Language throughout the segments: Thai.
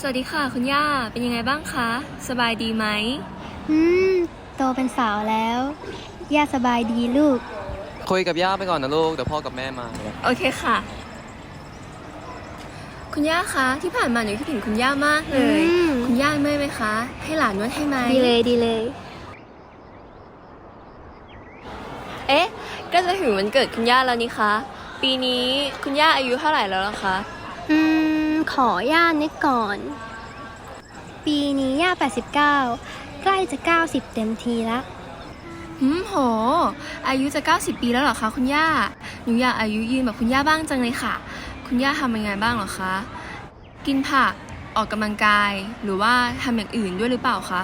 สวัสดีค่ะคุณย่า เป็นยังไงบ้างคะ สบายดีไหม อืม โตเป็นสาวแล้ว ย่าสบายดีลูก คุยกับย่าไปก่อนนะลูก เดี๋ยวพ่อกับแม่มา โอเคค่ะ คุณย่าคะ ที่ผ่านมาหนูคิดถึงคุณย่ามากเลย อืม คุณย่าเมื่อยไหมคะ ให้หลานนวดให้ไหมดีเลยดีเลย เอ๊ะ ก็จะถึงวันเกิดคุณย่าแล้วนี่คะ ปีนี้คุณย่าอายุเท่าไหร่แล้วล่ะคะอืม ขอย่านึกก่อน ปีนี้ย่า 89 ใกล้จะ 90 เต็มทีละหืมโห อายุจะ 90 ปีแล้วเหรอคะคุณย่า หนูอยากอายุยืนแบบคุณย่าบ้างจังเลยค่ะ คุณย่าทำยังไงบ้างเหรอคะ กินผัก ออกกำลังกาย หรือว่าทำอย่างอื่นด้วยหรือเปล่าคะ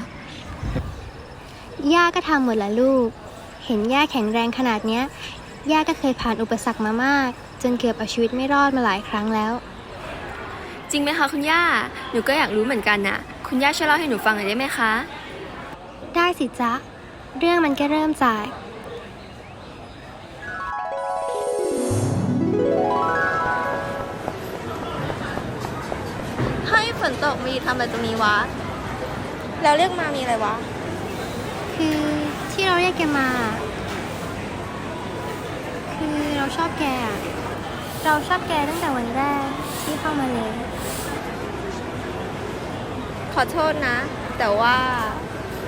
ย่าก็ทำหมดละลูก เห็นย่าแข็งแรงขนาดเนี้ย ย่าก็เคยผ่านอุปสรรคมามาก จนเกือบเอาชีวิตไม่รอดมาหลายครั้งแล้ว จริงไหมคะคุณย่า หนูก็อยากรู้เหมือนกันน่ะ คุณย่าช่วยเล่าให้หนูฟังหน่อยได้ไหมคะ ได้สิจ๊ะ เรื่องมันก็เริ่มจาก ให้ฝนตกมีทำอะไรตรงนี้วะ แล้วเรียกมามีอะไรวะ คือที่เราเรียกแกมา คือเราชอบแกอะเราชอบแกตั้งแต่วันแรกที่เข้ามาเลย ขอโทษนะ แต่ว่า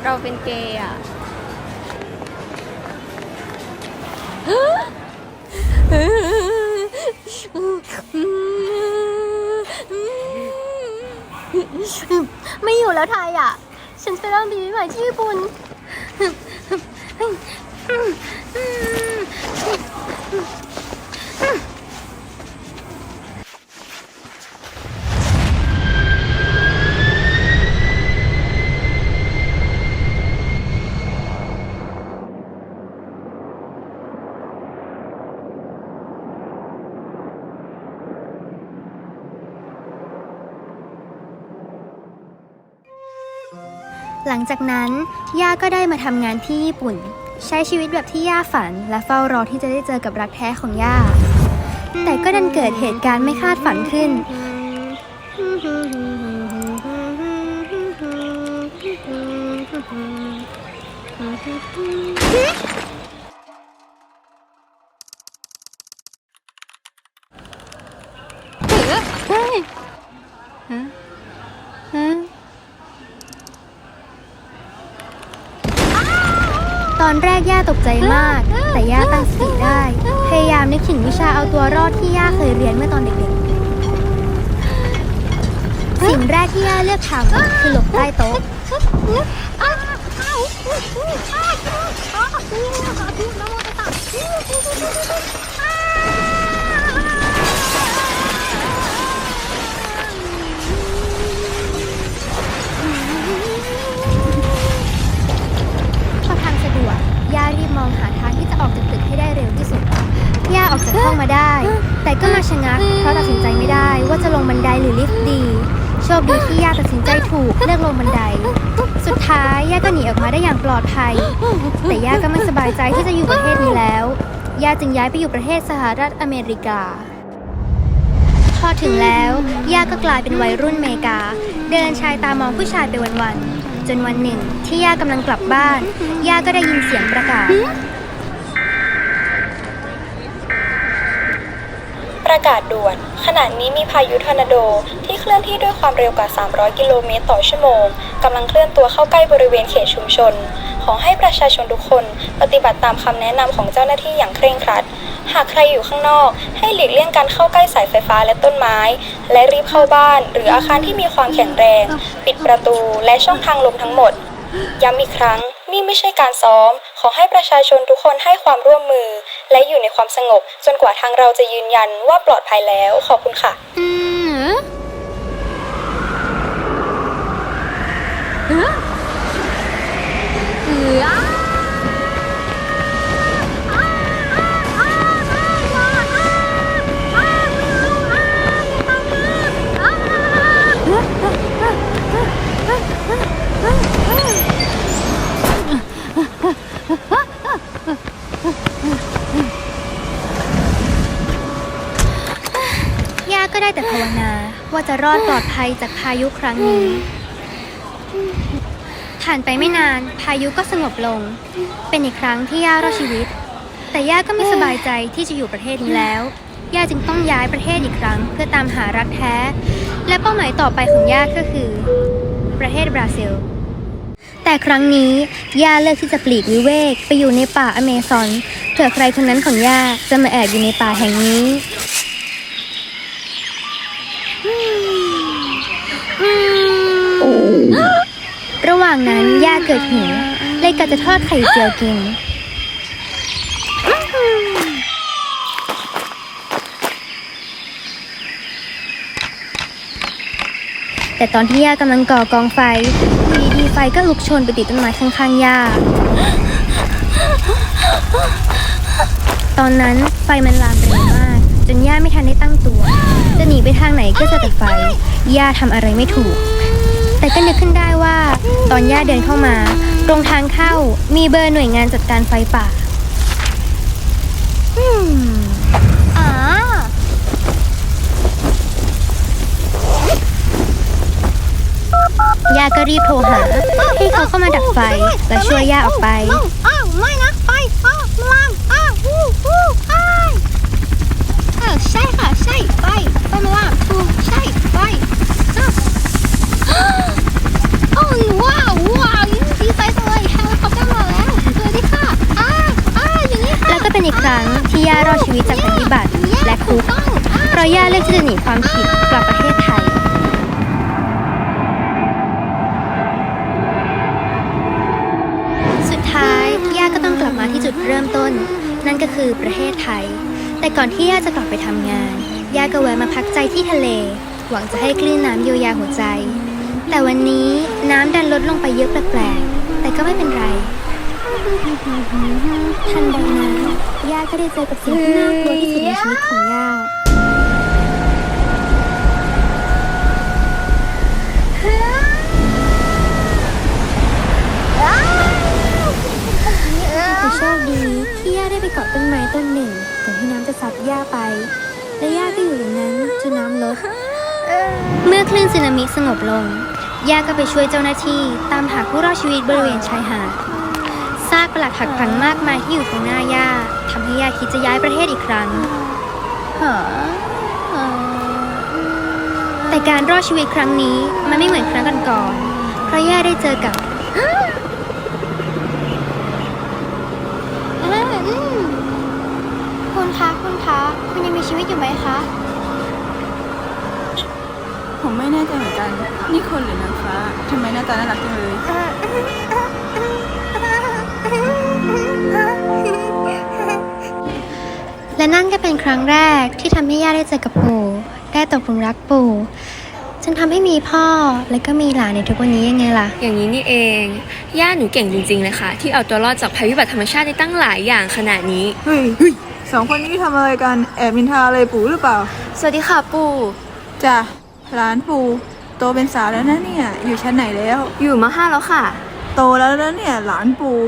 เราเป็นเกย์อะไม่อยู่แล้วไทยอะ ฉันจะไปเริ่มบีบีใหม่ที่ญี่ปุ่น หลังจากนั้น ย่าก็ได้มาทำงานที่ญี่ปุ่น ใช้ชีวิตแบบที่ย่าฝัน และเฝ้ารอที่จะได้เจอกับรักแท้ของย่า แต่ก็ดันเกิดเหตุการณ์ไม่คาดฝันขึ้นเฮ้ยฮะฮะ ตอนแรกย่าตกใจมาก แต่ย่าตั้งสติได้ พยายามนึกถึงวิชาเอาตัวรอดที่ย่าเคยเรียนเมื่อตอนเด็กๆ สิ่งแรกที่ย่าเลือกทำคือหลบใต้โต๊ะพ องหาทางที่จะออกจากตึกให้ได้เร็วที่สุด ย่าออกจากห้องมาได้ แต่ก็มาชะงักเพราะตัดสินใจไม่ได้ว่าจะลงบันไดหรือลิฟต์ดี โชคดีที่ย่าตัดสินใจถูกเลือกลงบันได สุดท้ายย่าก็หนีออกมาได้อย่างปลอดภัย แต่ย่าก็ไม่สบายใจที่จะอยู่ประเทศนี้แล้ว ย่าจึงย้ายไปอยู่ประเทศสหรัฐอเมริกาพอถึงแล้ว ย่าก็กลายเป็นวัยรุ่นเมกา เดินชายตามองผู้ชายไปวันๆ จนวันหนึ่ง ที่ย่ากำลังกลับบ้าน ย่าก็ได้ยินเสียงประกาศ ประกาศด่วน ขณะนี้มีพายุทอร์นาโดที่เคลื่อนที่ด้วยความเร็วกว่า 300 กิโลเมตรต่อชั่วโมงกำลังเคลื่อนตัวเข้าใกล้บริเวณเขตชุมชน ขอให้ประชาชนทุกคนปฏิบัติตามคำแนะนำของเจ้าหน้าที่อย่างเคร่งครัด หากใครอยู่ข้างนอก ให้หลีกเลี่ยงการเข้าใกล้สายไฟฟ้าและต้นไม้ และรีบเข้าบ้าน หรืออาคารที่มีความแข็งแรง ปิดประตูและช่องทางลมทั้งหมด ย้ำอีกครั้งนี่ไม่ใช่การซ้อม ขอให้ประชาชนทุกคนให้ความร่วมมือ และอยู่ในความสงบ จนกว่าทางเราจะยืนยันว่าปลอดภัยแล้ว ขอบคุณค่ะ อืมย่ ว่าจะรอดปลอดภัยจากพายุครั้งนี้ ผ่านไปไม่นานพายุก็สงบลง เป็นอีกครั้งที่ย่ารอดชีวิต แต่ย่าก็ไม่สบายใจที่จะอยู่ประเทศนี้แล้วย่าจึงต้องย้ายประเทศอีกครั้ง เพื่อตามหารักแท้ และเป้าหมายต่อไปของย่าก็คือ ประเทศบราซิล แต่ครั้งนี้ย่าเลือกที่จะปลีกวิเวกไปอยู่ในป่าอเมซอนเผื่อใครคนนั้นของย่าจะมาแอบอยู่ในป่าแห่งนี้ ระหว่างนั้นย่าเกิดหิวเลยกะจะทอดไข่เจียวกิน แต่ตอนที่ย่ากำลังก่อกองไฟอยู่ดีๆไฟก็ลุกโชนไปติดต้นไม้ข้างๆย่า ตอนนั้นไฟมันลามเร็วมาก จนย่าไม่ทันได้ตั้งตัว จะหนีไปทางไหนก็จอแต่ไฟ ย่าทำอะไรไม่ถูก แต่ก็นึกขึ้นได้ว่าตอนย่าเดินเข้ามา ตรงทางเข้ามีเบอร์หน่วยงานจัดการไฟป่าอืมอ๋อย่าก็รีบโทรหา ให้เขาเข้ามาดับไฟและช่วยย่าออกไป อ้าวไม่นะไปอ้าวมันลามอ้าวอู้อู้อ้ายเออใช่ค่ะใช่ไปไปมันลามถูกใช่ไปอ้าว โอ้ว้าวว้าวยิ่งดีใจจังเลยเฮลิคอปเตอร์มาแล้วสวัสดีค่ะอ้าวอ้าวอย่างนี้ค่ะแล้วก็เป็นอีกครั้งที่ย่ารอดชีวิตจากภัยพิบัติและคุกต้องอ้าวเพราะย่าเลือกที่จะหนีความผิดกลับประเทศไทยสุดท้ายย่าก็ต้องกลับมาที่จุดเริ่มต้น นั่นก็คือประเทศไทย แต่ก่อนที่ย่าจะกลับไปทำงานย่าก็แวะมาพักใจที่ทะเล หวังจะให้คลื่นน้ำเยียวยาหัวใจ แต่วันนี้น้ำดันลดลงไปเยอะแปลกๆ แต่ก็ไม่เป็นไรทันใดนั้นย่าก็ได้เจอกับสิ่งที่น่ากลัวที่สุดในชีวิตของย่าคือโชคดีที่ย่าได้ไปเกาะต้นไม้ต้นหนึ่งก่อนที่น้ำจะซัดย่าไป และย่าก็อยู่อย่างนั้นจนน้ำลด เมื่อคลื่นสึนามิสงบลง ย่าก็ไปช่วยเจ้าหน้าที่ ตามหาผู้รอดชีวิตบริเวณชายหาด ซากปลักหักพังมากมายที่อยู่ตรงหน้าย่าทำให้ย่าคิดจะย้ายประเทศอีกครั้ง แต่การรอดชีวิตครั้งนี้มันไม่เหมือนครั้งก่อนๆเพราะย่าได้เจอกับคุณคะคุณคะคุณยังมีชีวิตอยู่ไหมคะ ผมไม่แน่ใจเหมือนกัน นี่คนหรือนางฟ้า ทำไมหน้าตาน่ารักจังเลยและนั่นก็เป็นครั้งแรกที่ทำให้ย่าได้เจอกับปู่ได้ตกหลุมรักปู่จนทำให้มีพ่อและก็มีหลานในทุกวันนี้ยังไงล่ะ อย่างนี้นี่เอง ย่าหนูเก่งจริงๆเลยค่ะ ที่เอาตัวรอดจากภัยพิบัติธรรมชาติได้ตั้งหลายอย่างขนาดนี้ เฮ้ยสองคนนี้ทำอะไรกัน แอบมินทาอะไรปู่หรือเปล่า สวัสดีค่ะปู่จ้ะหลานปู่ โตเป็นสาวแล้วนะเนี่ย อยู่ชั้นไหนแล้ว อยู่มาห้าแล้วค่ะ โตแล้วนะเนี่ย หลานปู่